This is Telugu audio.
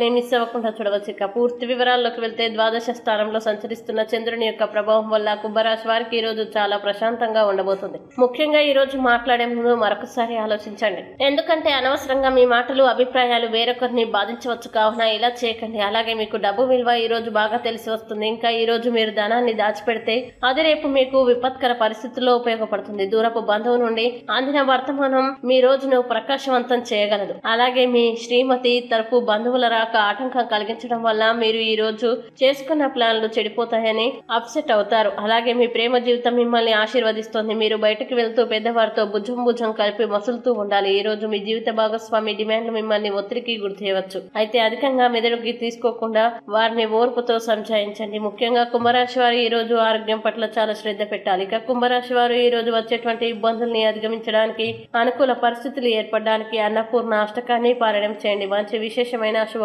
వీడియోని మిస్ అవ్వకుండా చూడవచ్చు. ఇక పూర్తి వివరాల్లోకి వెళ్తే ద్వాదశ స్థానంలో సంచరిస్తున్న చంద్రుని యొక్క ప్రభావం వల్ల కుంభరాశి వారికి ఈ రోజు చాలా ప్రశాంతంగా ఉండబోతుంది. ముఖ్యంగా ఈ రోజు మాట్లాడే ముందు మరొకసారి ఆలోచించండి. ఎందుకంటే అనవసరంగా మీ మాటలు అభిప్రాయాలు వేరొకరిని బాధించవచ్చు కావున ఇలా చేయకండి. అలాగే మీకు డబ్బు విలువ ఈ రోజు బాగా తెలిసి వస్తుంది. ఇంకా ఈ రోజు మీరు ధనాన్ని దాచిపెడితే అది రేపు మీకు విపత్కర పరిస్థితుల్లో ఉపయోగపడుతుంది. దూరపు బంధువు నుండి అందిన వర్తమానం మీ రోజును ప్రకాశవంతం చేయగలదు. అలాగే మీ శ్రీమతి తరపు బంధువుల రాక ఆటంకం కలిగించడం వల్ల మీరు ఈ రోజు చేసుకున్న ప్లాన్లు చెడిపోతాయని అప్సెట్ అవుతారు. అలాగే మీ ప్రేమ జీవితం మిమ్మల్ని ఆశీర్వదిస్తుంది. మీరు బయటకు వెళ్తూ పెద్దవారితో భుజం భుజం కలిపి మసులుతూ ఉండాలి. ఈ రోజు మీ జీవిత భాగస్వామి డిమాండ్లు మిమ్మల్ని ఒత్తిడికి గురి చేయవచ్చు అయితే అధికంగా మెదడుకి తీసుకోకుండా వారిని ఓర్పుతో సంచాయించండి. ముఖ్యంగా కుంభరాశి వారు ఈ రోజు ఆరోగ్యం పట్ల చాలా శ్రద్ధ పెట్టాలి. ఇక కుంభరాశి వారు ఈ రోజు వచ్చేటువంటి ఇబ్బందుల్ని అధిగమించడానికి అనుకూల పరిస్థితులు ఏర్పడడానికి అన్నపూర్ణ అష్టకాన్ని పారాయణం చేయండి. మంచి విశేషమైన శుభ